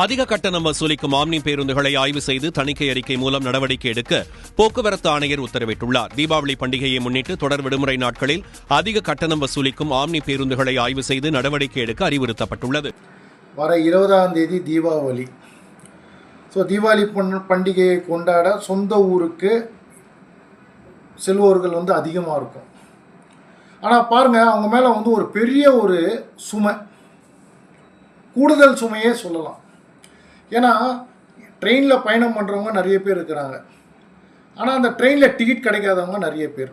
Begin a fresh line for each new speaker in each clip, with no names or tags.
அதிக கட்டணம் வசூலிக்கும் ஆம்னி பேருந்துகளை ஆய்வு செய்து தணிக்கை அறிக்கை மூலம் நடவடிக்கை எடுக்க போக்குவரத்து ஆணையர் உத்தரவிட்டுள்ளார். தீபாவளி பண்டிகையை முன்னிட்டு தொடர் விடுமுறை நாட்களில் அதிக கட்டணம் வசூலிக்கும் ஆம்னி பேருந்துகளை ஆய்வு செய்து நடவடிக்கை எடுக்க அறிவுறுத்தப்பட்டுள்ளது.
வர இருபதாம் தேதி தீபாவளி. ஸோ தீபாவளி பண்டிகையை கொண்டாட சொந்த ஊருக்கு செல்வோர்கள் வந்து அதிகமாக இருக்கும். ஆனால் பாருங்கள் அவங்க மேலே வந்து ஒரு பெரிய ஒரு சுமை கூடுதல் சுமையே சொல்லலாம். ஏன்னா ட்ரெயினில் பயணம் பண்ணுறவங்க நிறைய பேர் இருக்கிறாங்க. ஆனால் அந்த ட்ரெயினில் டிக்கெட் கிடைக்காதவங்க நிறைய பேர்.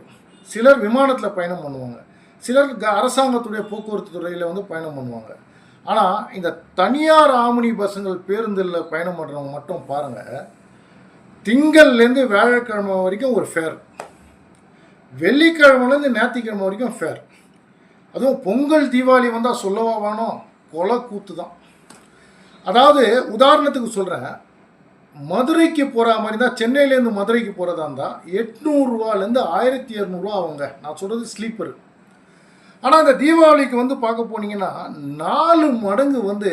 சிலர் விமானத்தில் பயணம் பண்ணுவாங்க. சிலர் அரசாங்கத்துடைய போக்குவரத்து துறையில் வந்து பயணம் பண்ணுவாங்க. ஆனால் இந்த தனியார் ஆமினி பஸ்ஸுங்கள் பேருந்தில் பயணம் பண்ணுறவங்க மட்டும் பாருங்கள் திங்கள்லேருந்து வியாழக்கிழமை வரைக்கும் ஒரு ஃபேர் வெள்ளிக்கிழமைலேருந்து ஞாயிற்றுக்கிழமை வரைக்கும் ஃபேர் அதுவும் பொங்கல் தீபாவளி வந்தால் சொல்லவா வேணும்? கொலை கூத்து தான். அதாவது உதாரணத்துக்கு சொல்கிறேன் மதுரைக்கு போகிற மாதிரி தான் சென்னையிலேருந்து மதுரைக்கு போகிறதா இருந்தால் எட்நூறுரூவாலேருந்து ஆயிரத்தி இரநூறுவா அவங்க நான் சொல்கிறது ஸ்லீப்பர் ஆனால் அந்த தீபாவளிக்கு வந்து பார்க்க போனீங்கன்னா நாலு மடங்கு வந்து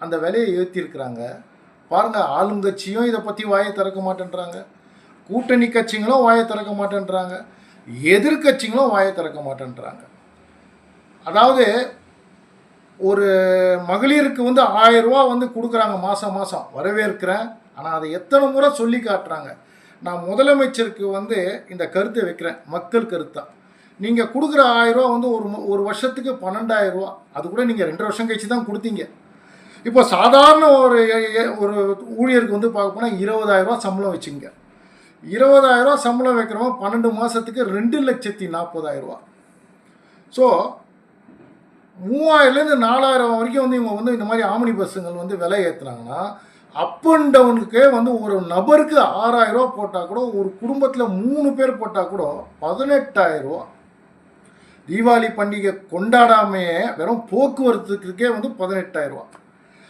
அந்த விலையை ஏற்றிருக்கிறாங்க பாருங்கள் ஆளுங்கட்சியும் இதை பற்றி வாயை திறக்க மாட்டேன்றாங்க. கூட்டணி கட்சிங்களும் வாயை திறக்க மாட்டேன்றாங்க. எதிர்கட்சிங்களும் வாயை திறக்க மாட்டேன்றாங்க. அதாவது ஒரு மகளிருக்கு வந்து ஆயிரம் ரூபா வந்து கொடுக்குறாங்க மாதம் மாதம் வரவேற்கிறேன். ஆனால் அதை எத்தனை முறை சொல்லி காட்டுறாங்க. நான் முதலமைச்சருக்கு வந்து இந்த கருத்தை வைக்கிறேன். மக்கள் கருத்தா. நீங்கள் கொடுக்குற ஆயிரரூவா வந்து ஒரு ஒரு வருஷத்துக்கு பன்னெண்டாயிரம் ரூபா அது கூட நீங்கள் ரெண்டு வருஷம் கழிச்சு தான் கொடுத்தீங்க. இப்போ சாதாரண ஒரு ஒரு ஊழியருக்கு வந்து பார்க்க போனால் இருபதாயிரரூவா சம்பளம் வச்சுங்க இருபதாயிரரூவா சம்பளம் வைக்கிறவங்க பன்னெண்டு மாதத்துக்கு ரெண்டு லட்சத்தி நாற்பதாயிரரூவா ஸோ மூவாயிரம்லேருந்து நாலாயிரம் வரைக்கும் வந்து இவங்க வந்து இந்த மாதிரி ஆம்னி பஸ்ஸுங்கள் வந்து விலை ஏற்றுனாங்கன்னா அப் அண்ட் டவுனுக்கே வந்து ஒரு நபருக்கு ஆறாயிரரூவா போட்டால் கூட ஒரு குடும்பத்தில் மூணு பேர் போட்டால் கூட பதினெட்டாயிரரூவா தீபாவளி பண்டிகை கொண்டாடாமையே வெறும் போக்குவரத்துக்கே வந்து பதினெட்டாயிரரூவா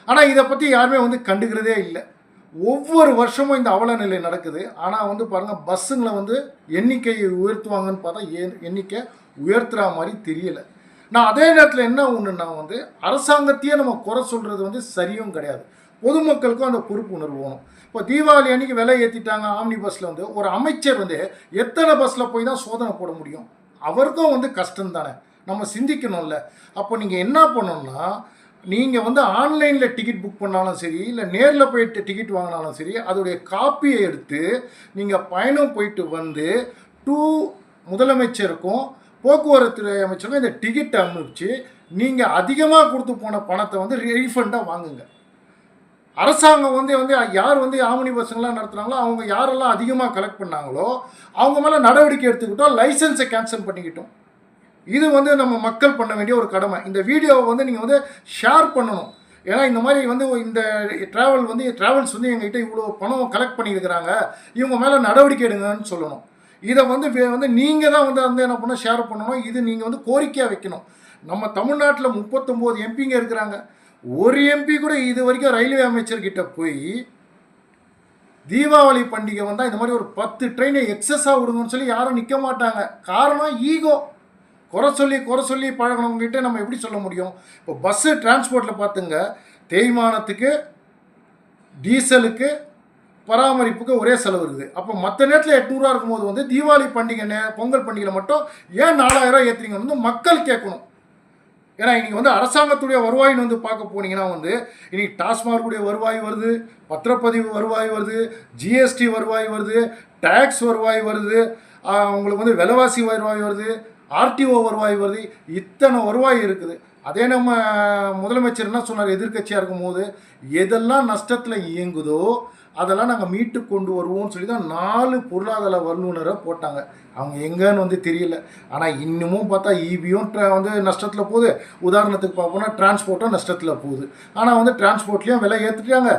ஆனால் இதை பற்றி யாருமே வந்து கண்டுக்கிறதே இல்லை. ஒவ்வொரு வருஷமும் இந்த அவல நிலை நடக்குது. ஆனால் வந்து பாருங்கள் பஸ்ஸுங்களை வந்து எண்ணிக்கையை உயர்த்துவாங்கன்னு பார்த்தா எண்ணிக்கை உயர்த்துற மாதிரி தெரியலை. நான் அதே நேரத்தில் என்ன ஒன்றுன்னா வந்து அரசாங்கத்தையே நம்ம குறை சொல்கிறது வந்து சரியும் கிடையாது. பொதுமக்களுக்கும் அந்த பொறுப்பு உணர்வு வேணும். இப்போ தீபாவளி அன்னைக்கு விலை ஏற்றிட்டாங்க ஆம்னி பஸ்ஸில் வந்து ஒரு அமைச்சர் வந்து எத்தனை பஸ்ஸில் போய் தான் சோதனை போட முடியும்? அவருக்கும் வந்து கஷ்டம் தானே. நம்ம சிந்திக்கணும்ல. அப்போ நீங்கள் என்ன பண்ணணும்னா நீங்கள் வந்து ஆன்லைனில் டிக்கெட் புக் பண்ணாலும் சரி இல்லை நேரில் போயிட்டு டிக்கெட் வாங்கினாலும் சரி அதோடைய காப்பியை எடுத்து நீங்கள் பயணம் போயிட்டு வந்து டூ முதலமைச்சருக்கும் போக்குவரத்து அமைச்சகம் இந்த டிக்கெட்டை அனுப்பிச்சு நீங்கள் அதிகமாக கொடுத்து போன பணத்தை வந்து ரீஃபண்டாக வாங்குங்க. அரசாங்கம் வந்து வந்து யார் வந்து ஆமணி பஸ்ஸுங்கெல்லாம் நடத்துனாங்களோ அவங்க யாரெல்லாம் அதிகமாக கலெக்ட் பண்ணாங்களோ அவங்க மேலே நடவடிக்கை எடுத்துக்கிட்டோம் லைசன்ஸை கேன்சல் பண்ணிக்கிட்டோம். இது வந்து நம்ம மக்கள் பண்ண வேண்டிய ஒரு கடமை. இந்த வீடியோவை வந்து நீங்கள் வந்து ஷேர் பண்ணணும். ஏன்னா இந்த மாதிரி வந்து இந்த ட்ராவல் வந்து ட்ராவல்ஸ் வந்து எங்ககிட்ட இவ்வளோ பணம் கலெக்ட் பண்ணியிருக்கிறாங்க. இவங்க மேலே நடவடிக்கை எடுங்கன்னு சொல்லணும். இதை வந்து வே- வந்து நீங்கள் தான் வந்து வந்து என்ன பண்ணணும் ஷேர் பண்ணணும். இது நீங்கள் வந்து கோரிக்கையாக வைக்கணும். நம்ம தமிழ்நாட்டில் முப்பத்தொம்போது எம்பிங்க இருக்கிறாங்க. ஒரு எம்பி கூட இது வரைக்கும் ரயில்வே அமைச்சர்கிட்ட போய் தீபாவளி பண்டிகை வந்தால் இந்த மாதிரி ஒரு பத்து ட்ரெயினை எக்ஸஸாக விடுங்கன்னு சொல்லி யாரும் நிற்க மாட்டாங்க. காரணம் ஈகோ குறை சொல்லி குறை சொல்லி பழகினவங்ககிட்ட நம்ம எப்படி சொல்ல முடியும்? இப்போ பஸ்ஸு டிரான்ஸ்போர்ட்டில் பார்த்துங்க தேய்மானத்துக்கு டீசலுக்கு பராமரிப்புக்கு ஒரே செலவு இருக்குது. அப்போ மற்ற நேரத்தில் எட்நூறுவா இருக்கும்போது வந்து தீபாவளி பண்டிகை நே பொங்கல் பண்டிகையில் மட்டும் ஏன் நாலாயிரம் ஏற்றுறீங்கன்னு வந்து மக்கள் கேட்கணும். ஏன்னா இன்றைக்கி வந்து அரசாங்கத்துடைய வருவாயின்னு வந்து பார்க்க போனீங்கன்னா வந்து இன்னைக்கு டாஸ்மார்க்குடைய வருவாய் வருது பத்திரப்பதிவு வருவாய் வருது ஜிஎஸ்டி வருவாய் வருது டேக்ஸ் வருவாய் வருது உங்களுக்கு வந்து விலைவாசி வருவாய் வருது ஆர்டிஓ வருவாய் வருது இத்தனை வருவாய் இருக்குது. அதே நம்ம முதலமைச்சர் என்ன சொன்னார்? எதிர்க்கட்சியாக இருக்கும்போது எதெல்லாம் நஷ்டத்தில் இயங்குதோ அதெல்லாம் நாங்கள் மீட்டு கொண்டு வருவோம்னு சொல்லி தான் நாலு பொருளாதார வல்லுநரை போட்டாங்க. அவங்க எங்கேன்னு வந்து தெரியல. ஆனால் இன்னமும் பார்த்தா ஈபியும் வந்து நஷ்டத்தில் போகுது. உதாரணத்துக்கு பார்ப்போம்னா டிரான்ஸ்போர்ட்டும் நஷ்டத்தில் போகுது. ஆனால் வந்து டிரான்ஸ்போர்ட்லேயும் விலை ஏற்றிட்டாங்க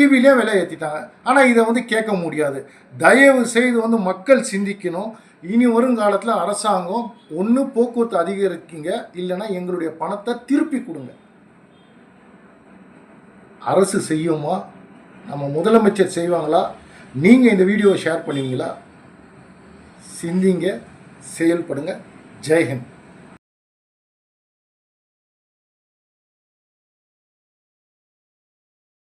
ஈபிலையும் விலை ஏற்றிட்டாங்க ஆனால் இதை வந்து கேட்க முடியாது. தயவு செய்து வந்து மக்கள் சிந்திக்கணும். இனி வருங்காலத்தில் அரசாங்கம் ஒன்று போக்குவரத்து அதிகரிக்கீங்க. இல்லைன்னா எங்களுடைய பணத்தை திருப்பி கொடுங்க. அரசு செய்யுமா? நம்ம முதலமைச்சர் செய்வாங்களா? நீங்கள் இந்த வீடியோவை ஷேர் பண்ணுவீங்களா? சிந்திங்க செயல்படுங்க. ஜெய்ஹிந்த்